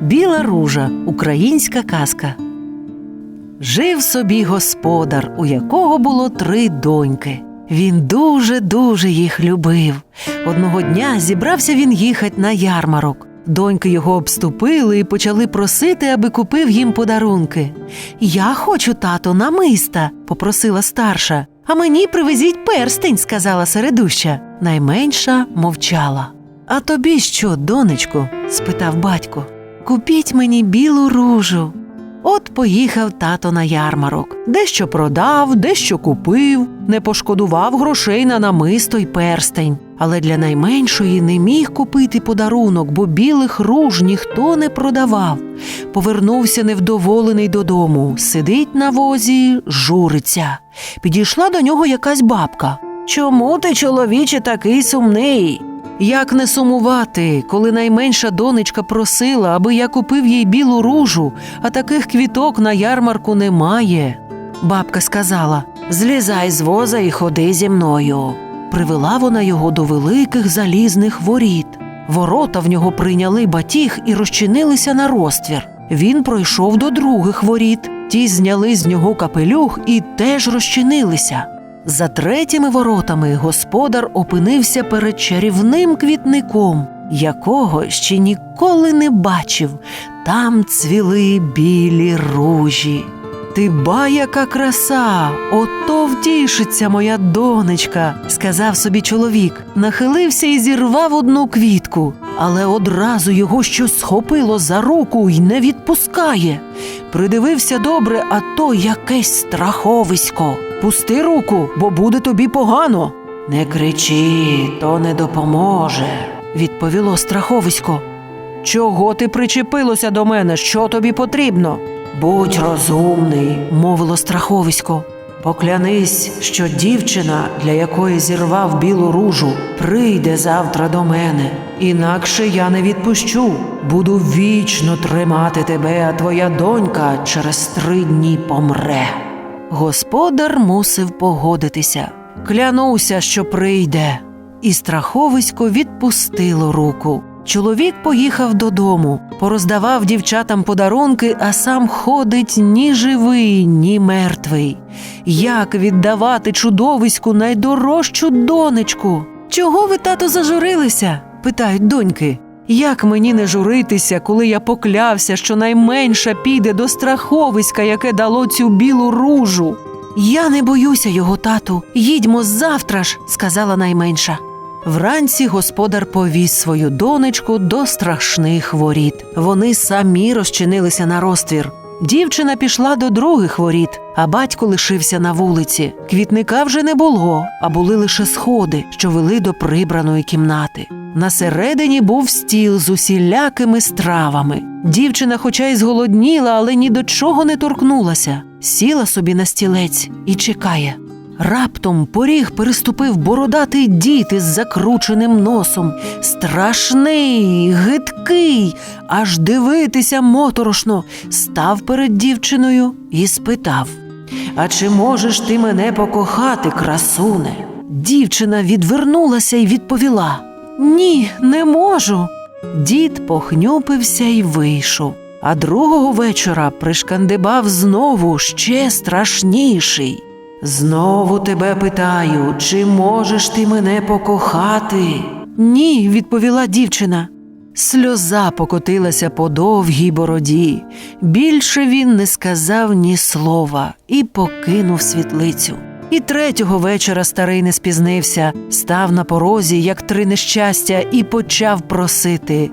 Біла ружа українська казка. Жив собі господар, у якого було три доньки. Він дуже-дуже їх любив. Одного дня зібрався він їхати на ярмарок. Доньки його обступили і почали просити, аби купив їм подарунки. Я хочу, тато, намиста, попросила старша. А мені привезіть перстень, сказала середуща. Найменша мовчала. А тобі що, донечко? спитав батько. Купіть мені білу ружу. От поїхав тато на ярмарок. Дещо продав, дещо купив, не пошкодував грошей на намисто й перстень. Але для найменшої не міг купити подарунок, бо білих руж ніхто не продавав. Повернувся невдоволений додому, сидить на возі, журиться. Підійшла до нього якась бабка. Чому ти, чоловіче, такий сумний? Як не сумувати, коли найменша донечка просила, аби я купив їй білу ружу, а таких квіток на ярмарку немає. Бабка сказала: Злізай з воза і ходи зі мною. Привела вона його до великих залізних воріт. Ворота в нього прийняли батіг і розчинилися на розтвір. Він пройшов до других воріт. Ті зняли з нього капелюх і теж розчинилися. За третіми воротами господар опинився перед чарівним квітником, якого ще ніколи не бачив. Там цвіли білі ружі. Ти ба, яка краса! Ото втішиться моя донечка, сказав собі чоловік, нахилився і зірвав одну квітку, але одразу його щось схопило за руку й не відпускає. Придивився добре, а то якесь страховисько. Пусти руку, бо буде тобі погано. Не кричи, то не допоможе, відповіло страховисько. Чого ти причепилося до мене? Що тобі потрібно? Будь розумний, мовило страховисько. Поклянись, що дівчина, для якої зірвав білу ружу, прийде завтра до мене. Інакше я не відпущу. Буду вічно тримати тебе, а твоя донька через три дні помре. Господар мусив погодитися. Клянуся, що прийде. І страховисько відпустило руку. Чоловік поїхав додому, пороздавав дівчатам подарунки, а сам ходить ні живий, ні мертвий. Як віддавати чудовиську найдорожчу донечку? Чого ви, тато, зажурилися? питають доньки. Як мені не журитися, коли я поклявся, що найменша піде до страховиська, яке дало цю білу ружу? Я не боюся його, тату. Їдьмо завтра ж, сказала найменша. Вранці господар повіз свою донечку до страшних воріт. Вони самі розчинилися на розтвір. Дівчина пішла до других воріт, а батько лишився на вулиці. Квітника вже не було, а були лише сходи, що вели до прибраної кімнати. На середині був стіл з усілякими стравами. Дівчина, хоча й зголодніла, але ні до чого не торкнулася. Сіла собі на стілець і чекає. Раптом поріг переступив бородатий дід із закрученим носом, страшний, гидкий, аж дивитися моторошно, став перед дівчиною і спитав: А чи можеш ти мене покохати, красуне? Дівчина відвернулася і відповіла: Ні, не можу. Дід похнюпився і вийшов. А другого вечора пришкандибав знову ще страшніший. Знову тебе питаю, чи можеш ти мене покохати? Ні, відповіла дівчина. Сльоза покотилася по довгій бороді. Більше він не сказав ні слова і покинув світлицю. І третього вечора старий не спізнився, став на порозі, як три нещастя, і почав просити.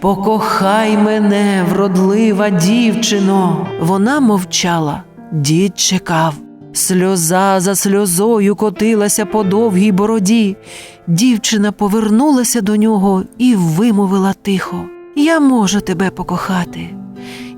Покохай мене, вродлива дівчино. Вона мовчала, дід чекав. Сльоза за сльозою котилася по довгій бороді. Дівчина повернулася до нього і вимовила тихо: Я можу тебе покохати.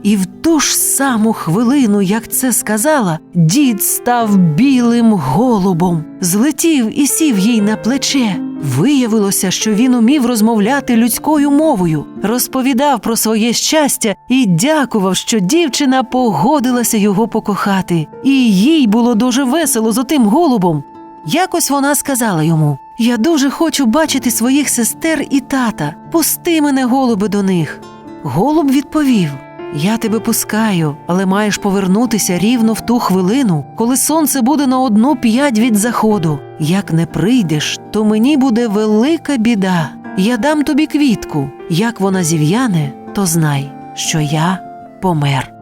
І в ту ж саму хвилину, як це сказала, дід став білим голубом, злетів і сів їй на плече. Виявилося, що він умів розмовляти людською мовою, розповідав про своє щастя і дякував, що дівчина погодилася його покохати, і їй було дуже весело з отим голубом. Якось вона сказала йому: Я дуже хочу бачити своїх сестер і тата. Пусти мене, голуби, до них. Голуб відповів: Я тебе пускаю, але маєш повернутися рівно в ту хвилину, коли сонце буде на одну п'ять від заходу. Як не прийдеш, то мені буде велика біда. Я дам тобі квітку. Як вона зів'яне, то знай, що я помер.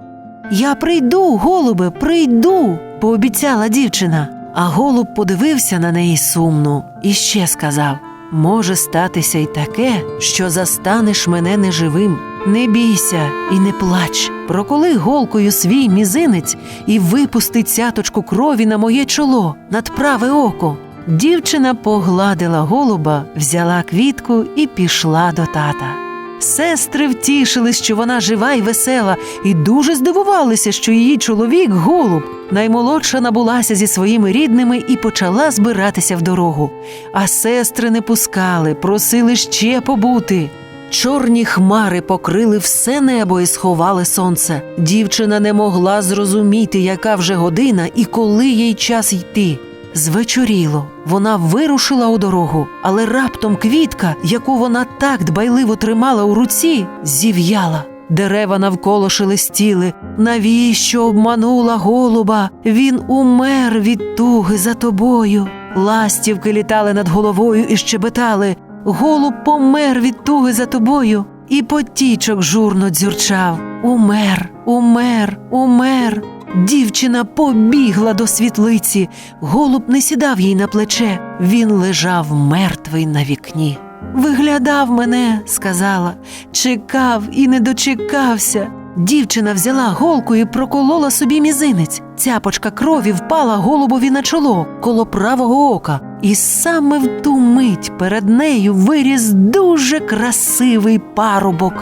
Я прийду, голубе, прийду, пообіцяла дівчина. А голуб подивився на неї сумно і ще сказав: Може статися й таке, що застанеш мене неживим. Не бійся і не плач. Проколи голкою свій мізинець і випусти цяточку крові на моє чоло над праве око. Дівчина погладила голуба, взяла квітку і пішла до тата. Сестри втішились, що вона жива й весела, і дуже здивувалися, що її чоловік голуб. Наймолодша набулася зі своїми рідними і почала збиратися в дорогу. А сестри не пускали, просили ще побути. Чорні хмари покрили все небо і сховали сонце. Дівчина не могла зрозуміти, яка вже година і коли їй час йти. Звечоріло, вона вирушила у дорогу, але раптом квітка, яку вона так дбайливо тримала у руці, зів'яла. Дерева навколо шелестіли. Навіщо обманула голуба? Він умер від туги за тобою. Ластівки літали над головою і щебетали. Голуб помер від туги за тобою, і потічок журно дзюрчав. Умер, умер, умер. Дівчина побігла до світлиці. Голуб не сідав їй на плече. Він лежав мертвий на вікні. Виглядав мене, сказала, чекав і не дочекався. Дівчина взяла голку і проколола собі мізинець. Цяпочка крові впала голубові на чоло коло правого ока. І саме в ту мить перед нею виріс дуже красивий парубок.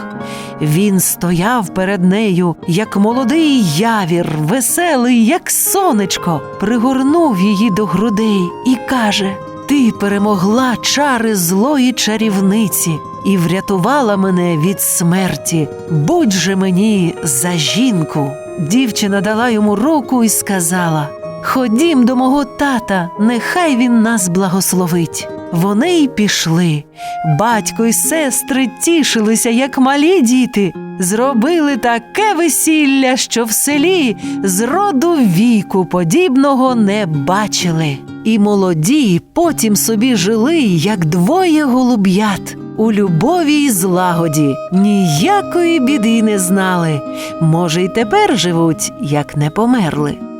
Він стояв перед нею, як молодий явір, веселий, як сонечко, пригорнув її до грудей і каже: Ти перемогла чари злої чарівниці і врятувала мене від смерті. Будь же мені за жінку. Дівчина дала йому руку і сказала: Ходім до мого тата, нехай він нас благословить. Вони й пішли. Батько й сестри тішилися, як малі діти. Зробили таке весілля, що в селі з роду віку подібного не бачили. І молоді потім собі жили, як двоє голуб'ят. У любові й злагоді ніякої біди не знали. Може, й тепер живуть, як не померли.